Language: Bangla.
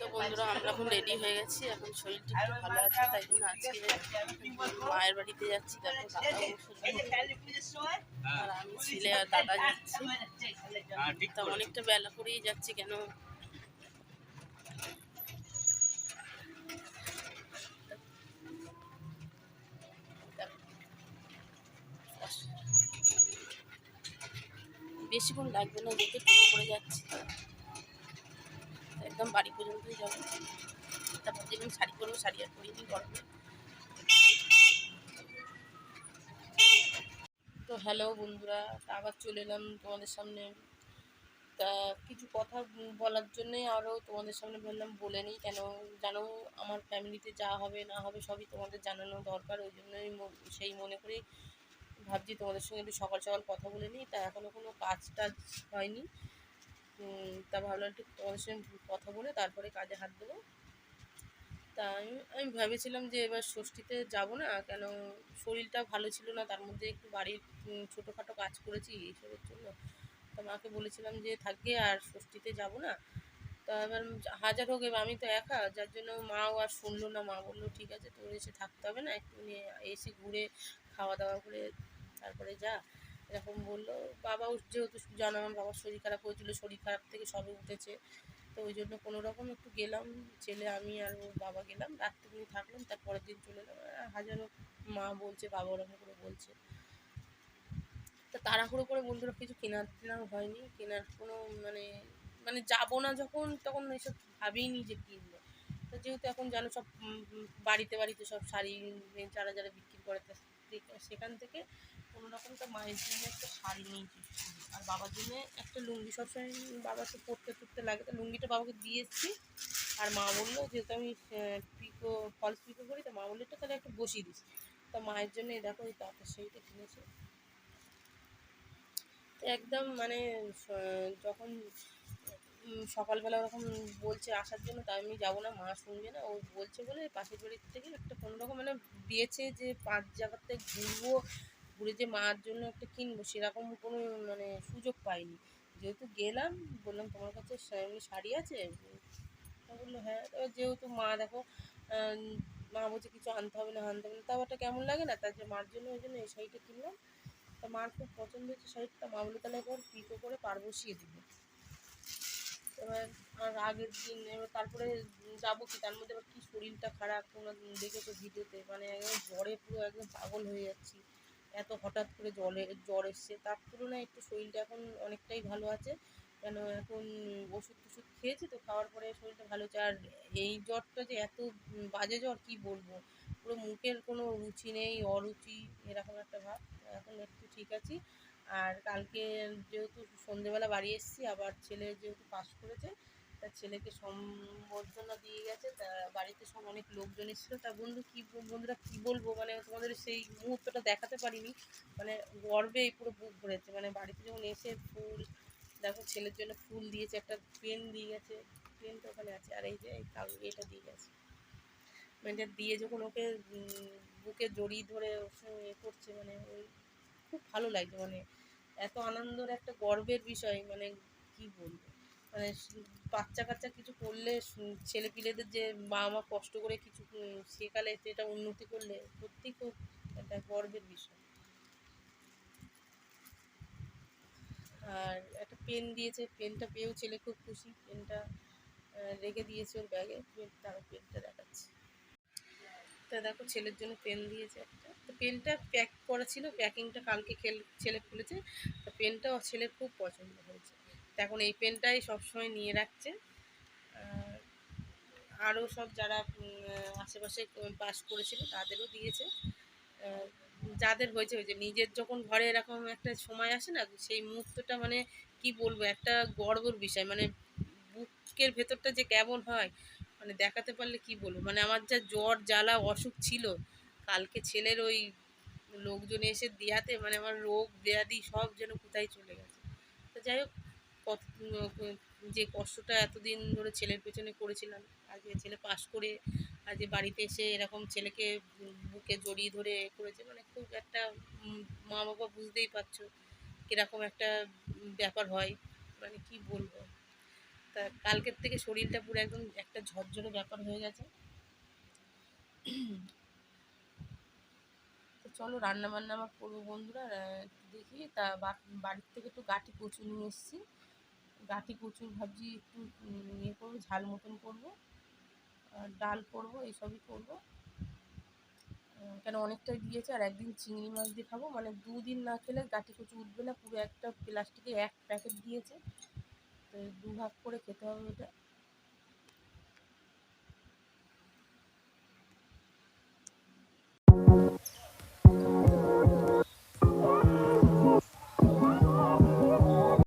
তো বন্ধুরা আমরা এখন রেডি হয়ে গেছি। এখন শরীরটা একটু ভালো আছে তাই জন্য আজকে মায়ের বাড়িতে যাচ্ছি আর আমি ছেলে আর দাদা যাচ্ছি। তা অনেকটা বেলা করেই যাচ্ছি কেন? বেশিক্ষণ লাগবে না যেতে করে যাচ্ছি। একদম বাড়ি পর্যন্তই যাব। তারপর যেদিন শাড়ি পরবো, শাড়ি আর পরিনি, গরমে। তো হ্যালো বন্ধুরা আবার চলে এলাম তোমাদের সামনে। তা কিছু কথা বলার জন্যই আরও তোমাদের সামনে বললাম, বলে নিই। কেন জানো, আমার ফ্যামিলিতে যা হবে, না হবে সবই তোমাদের জানানো দরকার। ওই জন্যই সেই মনে করেই ভাবছি তোমাদের সঙ্গে একটু সকাল সকাল কথা বলে নিই। তা এখনও কোনো কাজ টাজ হয়নি। তা ভাবলাম একটু তোমাদের সঙ্গে কথা বলে তারপরে কাজে হাত দেবো। তা আমি আমি ভেবেছিলাম যে এবার ষষ্ঠীতে যাব না, কেন শরীরটা ভালো ছিল না, তার মধ্যে একটু বাড়ির ছোটোখাটো কাজ করেছি এইসবের জন্য। তা মাকে বলেছিলাম যে থাকবে আর ষষ্ঠীতে যাব না। তা এবার হাজার হোক, এবার আমি তো একা, যার জন্য মাও আর শুনলো না, মা বলল ঠিক আছে তোর এসে থাকতে হবে না একটু নিয়ে এসে ঘুরে খাওয়া দাওয়া করে তারপরে যা। এরকম বলল। বাবাও যেহেতু জানো আমার বাবার শরীর খারাপ হয়েছিল, শরীর খারাপ থেকে সবে উঠেছে। তো ওই জন্য কোনো রকম একটু গেলাম, ছেলে আমি আর ওর বাবা গেলাম। রাত্রিদিন থাকলাম, তার পরের দিন চলে এলাম। হাজারো মা বলছে, বাবা ওরকম করে বলছে। তা তাড়াহুড়ো করে বন্ধুরা কিছু কেনার টেনার হয়নি। কেনার কোনো মানে মানে যাব না যখন, তখন এসব ভাবিনি যে কিনবো। তো যেহেতু এখন জানো সব বাড়িতে বাড়িতে সব শাড়ি যারা যারা বিক্রি করে সেখান থেকে কোনো রকম তো মায়ের জন্য একটা শাড়ি নিয়েছি আর বাবার জন্য একটা লুঙ্গি সবসময় বাবা বাবাকে পরতে পরতে লাগে। তো লুঙ্গিটা বাবাকে দিয়ে এসেছি। আর মা বলল, যেহেতু আমি পিকো ফলস পিকো করি, তো মা বলল, এটা তাহলে একটু বসিয়ে দিস। তা মায়ের জন্য দেখো, এই তাঁতের শাড়িটা কিনেছে। তো একদম মানে যখন সকালবেলা ওরকম বলছে আসার জন্য, তাই আমি যাব না, মা শুনবে না। ও বলছে বলে, পাশের বাড়ির থেকে একটা কোনো রকম মানে দিয়েছে যে, পাঁচ জায়গাতে ঘুরবো ঘুরে যে মার জন্য একটা কিনবো, সেরকম কোনো মানে সুযোগ পাইনি। যেহেতু গেলাম, বললাম, তোমার কাছে শাড়ি আছে? বলল হ্যাঁ। এবার যেহেতু মা, দেখো মা বলছে, কিছু আনতে হবে না, আনতে হবে না। তাও একটা কেমন লাগে না? তার যে মার জন্য, ওই জন্য এই শাড়িটা কিনলাম। তা মার খুব পছন্দ হয়েছে শাড়িটা। মা বলে তাহলে একবার পিকো করে পার বসিয়ে দিব। এবার আর আগের দিন, এবার তারপরে যাব কি? তার মধ্যে আবার কি শরীরটা খারাপ, তোমরা দেখেছ ভিডিওতে? মানে একদম জ্বরে পুরো একদম পাগল হয়ে যাচ্ছি। এত হঠাৎ করে জলে, জ্বর এসছে, তার তুলনায় একটু শরীরটা এখন অনেকটাই ভালো আছে। কেন এখন ওষুধ টষুধ খেয়েছি তো, খাওয়ার পরে শরীরটা ভালো আছে আর এই জ্বরটা যে এত বাজে জ্বর, কি বলব? পুরো মুখের কোনো রুচি নেই, অরুচি, এরকম একটা ভাব। এখন একটু ঠিক আছি। আর কালকে যেহেতু সন্ধেবেলা বাড়ি এসেছি, আবার ছেলে যেহেতু পাস করেছে তার ছেলেকে সম্বর্ধনা দিয়ে গেছে, তা বাড়িতে সব অনেক লোকজন এসেছিল তা বন্ধু, কী বন্ধুরা কী বলব? মানে তোমাদের সেই মুহূর্তটা দেখাতে পারিনি। মানে গর্বে এই পুরো বুক ভরেছে। মানে বাড়িতে যখন এসে ফুল, দেখো ছেলের জন্য ফুল দিয়েছে, একটা পেন দিয়ে গেছে। পেনটা ওখানে আছে, আর এই যে এটা দিয়ে গেছে। মানে দিয়ে যখন ওকে বুকে জড়িয়ে ধরে ওর সঙ্গে এ করছে মানে ওই খুব ভালো লাগছে। মানে এত আনন্দের একটা গর্বের বিষয় মানে কি বলব? মানে বাচ্চা কাচ্চা কিছু করলে, ছেলেপিলেদের যে মা মা কষ্ট করে কিছু শেখালে, সেটা উন্নতি করলে সত্যি খুব একটা গর্বের বিষয়। আর একটা পেন দিয়েছে, পেনটা পেয়েও ছেলে খুব খুশি। পেনটা রেখে দিয়েছে ওর ব্যাগে তারা পেনটা দেখাচ্ছে। তা দেখো, ছেলের জন্য পেন দিয়েছে একটা। তো পেনটা প্যাক করা ছিল, প্যাকিংটা কালকে খেল, ছেলে খুলেছে। তো পেনটাও ছেলের খুব পছন্দ হয়েছে। এখন এই পেনটাই সবসময় নিয়ে রাখছে। আরও সব যারা আশেপাশে পাস করেছিল তাদেরও দিয়েছে। যাদের হয়েছে হয়েছে নিজের যখন ঘরে এরকম একটা সময় আসে না, সেই মুহূর্তটা মানে কি বলব, একটা গর্বর বিষয়। মানে বুকের ভেতরটা যে কেমন হয় মানে দেখাতে পারলে কি বলব? মানে আমার যা জ্বর, জ্বালা, অসুখ ছিল, কালকে ছেলের ওই লোকজন এসে দেয়াতে মানে আমার রোগ, ব্যাধি সব যেন কোথায় চলে গেছে। তো যাই হোক কত, যে কষ্টটা এতদিন ধরে ছেলের পেছনে করেছিলাম আজকে ছেলে পাশ করে আজকে বাড়িতে এসে এরকম ছেলেকে বুকে জড়িয়ে ধরে করেছে মানে খুব একটা মা বাবা বুঝতেই পারছ কীরকম একটা ব্যাপার হয় মানে কি বলব। তা কালকের থেকে শরীরটা পুরো একদম একটা ঝরঝরে ব্যাপার হয়ে গেছে। তো চলো রান্না বান্না আমার করব বন্ধুরা দেখি, তা বাড়ির থেকে একটু গাটি কচু নিয়ে এসেছি। গাটি কচু ভাবছি একটু ইয়ে করব, ঝাল মতন করব। ডাল করব, এইসবই করব। কেন অনেকটাই দিয়েছে, আর একদিন চিংড়ি মাছ দিয়ে খাব। মানে দুদিন না খেলে গাঁঠি, কচু উঠবে না, পুরো একটা প্লাস্টিকে এক প্যাকেট দিয়েছে। তো দু ভাগ করে খেতে হবে এটা।